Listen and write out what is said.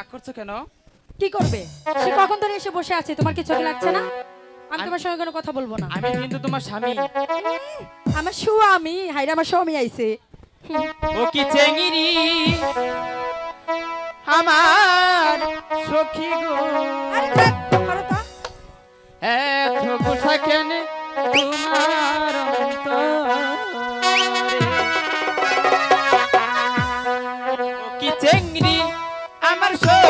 রাগ করছ কেন? কি করবে? সে কখন ধরে এসে বসে আছে? তোমার কি চোখে লাগছে না? আমি তোমার সঙ্গে কোনো কথা বলব না। আমি কিন্তু তোমার স্বামী। আমার স্বামী? হাইরা আমার স্বামী আইছে। ও কি চেঙ্গিরি আমার সখী গো। এত গুসা কেন তোমার অন্তর। আমার সব